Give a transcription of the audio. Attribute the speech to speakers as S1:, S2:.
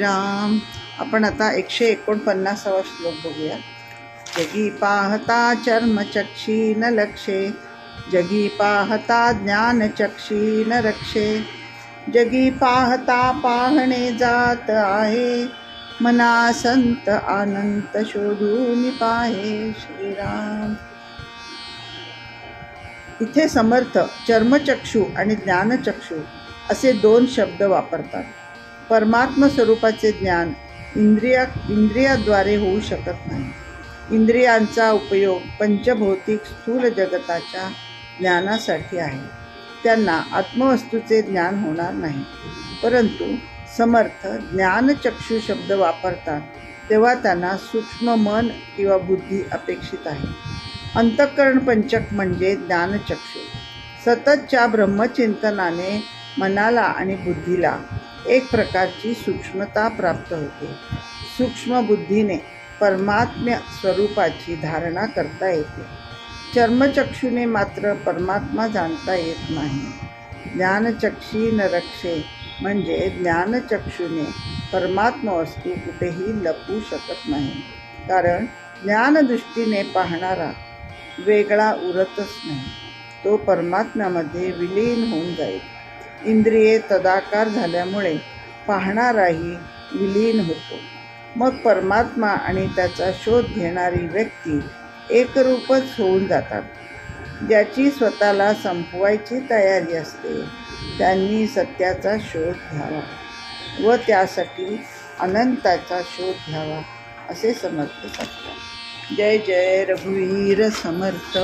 S1: श्रीराम. आपण आता एकशे एकोणपन्नासावा श्लोक बघूया. जगी पाहता चर्मचक्षी न लक्षे. जगी पाहता ज्ञानचक्षी न रक्षे. जगी पाहता पाहणे जात आहे. मना संत आनंत शोधून पाहे श्रीराम. इथे समर्थ चर्मचक्षू आणि ज्ञानचक्षू असे दोन शब्द वापरतात. परमात्म स्वरूपाचे ज्ञान इंद्रिया इंद्रियाद्वारे होऊ शकत नाही. इंद्रियांचा उपयोग पंचभौतिक स्थूल जगताच्या ज्ञानासाठी आहे. त्यांना आत्मवस्तूचे ज्ञान होणार नाही. परंतु समर्थ ज्ञानचक्षू शब्द वापरतात तेव्हा त्यांना सूक्ष्म मन किंवा बुद्धी अपेक्षित आहे. अंतःकरण पंचक म्हणजे ज्ञानचक्षू. सततच्या ब्रह्मचिंतनाने मनाला आणि बुद्धीला एक प्रकारची सूक्ष्मता प्राप्त होते. सूक्ष्म बुद्धीने परमात्म्य स्वरूपाची धारणा करता येते. चर्मचक्षुने मात्र परमात्मा जाणता येत नाही. ज्ञानचक्षी न रक्षे म्हणजे ज्ञानचक्षुने परमात्मा वस्तू कुठेही लपू शकत नाही. कारण ज्ञानदृष्टीने पाहणारा वेगळा उरतच नाही. तो परमात्म्यामध्ये विलीन होऊन जाईल. इंद्रिये तदाकार झाल्यामुळे पाहणाराही विलीन होतो. मग परमात्मा आणि त्याचा शोध घेणारी व्यक्ती एकरूपच होऊन जातात. ज्याची स्वतःला संपवायची तयारी असते त्यांनी सत्याचा शोध घ्यावा व त्यासाठी अनंताचा शोध घ्यावा असे समर्थ सांगतात. जय जय रघुवीर समर्थ.